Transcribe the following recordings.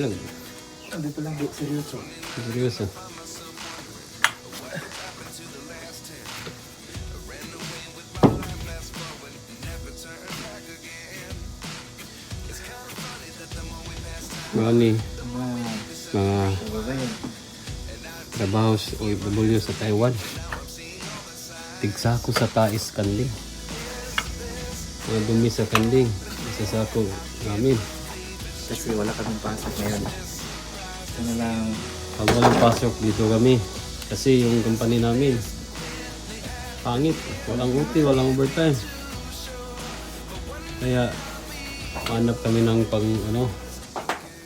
Ayos ah. Mga ni, mga trabaho sa OFW sa Taiwan. Tigsako sa tais kanding. Mga dumi sa kanding. Isa sa ako namin. Kasi wala kaming pasok ngayon. Ito na lang. Pag walang pasok dito kami. Kasi yung company namin, pangit. Walang uti, walang overtime. Kaya, hanap kami ng pang, ano,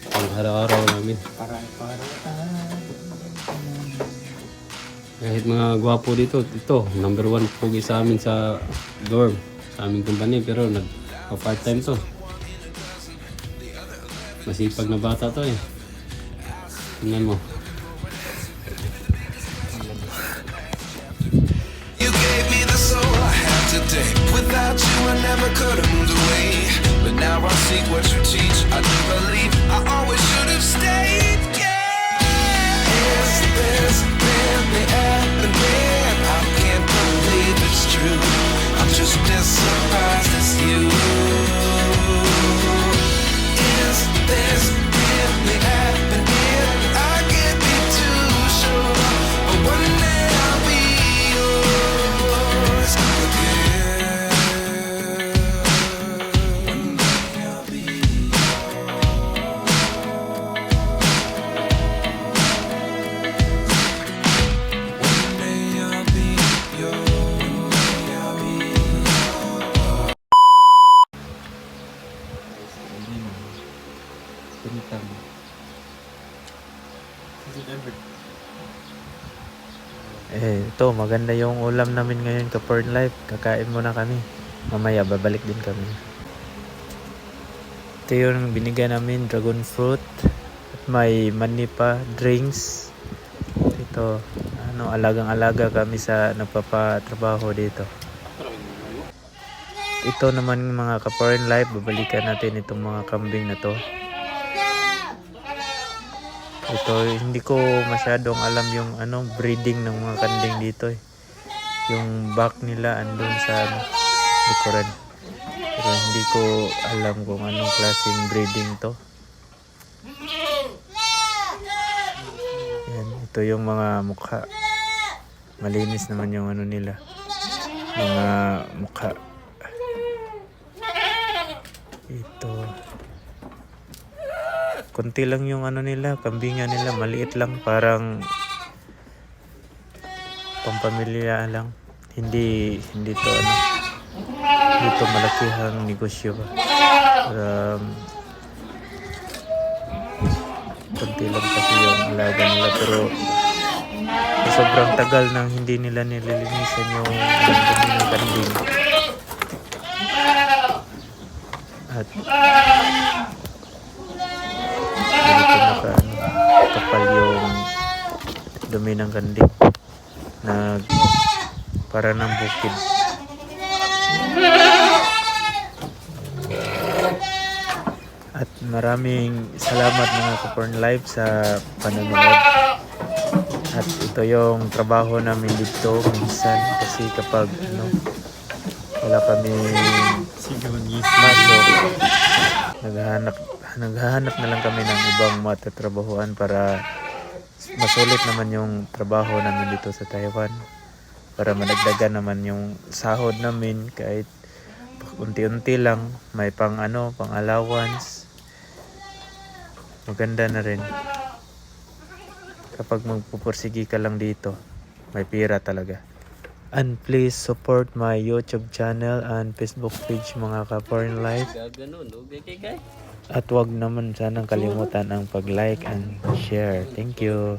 pang araw-araw namin. Para, para, Kahit mga gwapo dito, ito, number one pogi sa amin sa dorm, sa aming company, pero nag part-time to. Masipag na bata to eh. Tingnan mo. You gave me the soul I have today. Without you, I never could have moved away. But now I see what you teach. I do believe I always should have stayed. Pinitang. Eh, ito, maganda yung ulam namin ngayon ka Porn Life. Kakain muna kami. Mamaya, babalik din kami. Ito yung binigyan namin, dragon fruit. At may mani pa, drinks. Ito, ano, alagang-alaga kami sa nagpapatrabaho dito. Ito naman mga ka-Porn Life, babalikan natin itong mga kambing na to. Ito, hindi ko masyadong alam yung ano, breeding ng mga kanding dito eh. Yung back nila andun sa ano, likuran. Pero hindi ko alam kung anong klaseng breeding to. Yan, ito yung mga mukha. Malinis naman yung ano nila. Mga mukha. Ito konti lang yung ano nila, kambingan nila, maliit lang, parang pampamilya lang. Hindi, hindi to ano, hindi to malakihang negosyo ba. Um, konti lang kasi yung alaga nila, pero sobrang tagal nang hindi nila nililinisan yung dumi ng kambing. At ganito na ka, ano, kapal yung dumi ng kanding na para ng bukid. At maraming salamat mga Kaporn Live sa panonood. At ito yung trabaho namin dito minsan kasi kapag ano, wala kami pasok, naghahanap naghahanap na lang kami ng ibang matatrabahuan para masulit naman yung trabaho namin dito sa Taiwan. Para madagdagan naman yung sahod namin kahit unti-unti lang. May pang ano pang allowance. Maganda na rin. Kapag magpupursigi ka lang dito may pira talaga and please support my YouTube channel and Facebook page mga ka-Foreign Life at wag naman sanang kalimutan ang pag-like and share. Thank you.